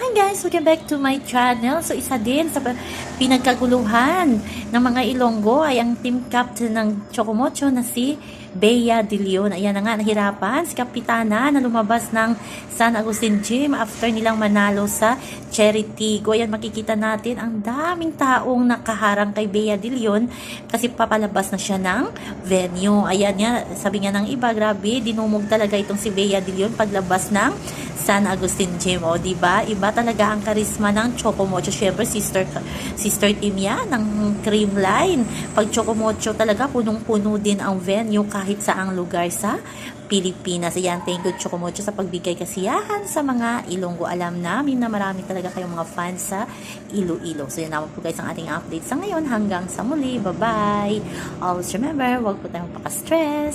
Hi guys! Welcome back to my channel. So isa din sa pinagkaguluhan ng mga Ilonggo ay ang team captain ng Chocomocho na si Bea De Leon. Ayan na nga, nahirapan si Kapitana na lumabas ng San Agustin Gym after nilang manalo sa Cheritigo. Ayan, makikita natin ang daming taong nakaharang kay Bea De Leon kasi papalabas na siya ng venue. Ayan nga, sabi nga ng iba, grabe, dinumog talaga itong si Bea De Leon paglabas ng San Agustin Gym. O, di ba? Iba talaga ang karisma ng Chocomocho. Syempre, sister, sister team yan ng Cream Line. Pag Chocomocho talaga, punong-puno din ang venue kahit saang lugar sa Pilipinas. Ayan, thank you Chocomocho sa pagbigay kasiyahan sa mga Ilonggo. Alam namin na marami talaga kayong mga fans sa Iloilo. So, yun naman po guys ang ating update sa ngayon. Hanggang sa muli. Bye-bye. Always remember, huwag po tayong paka-stress.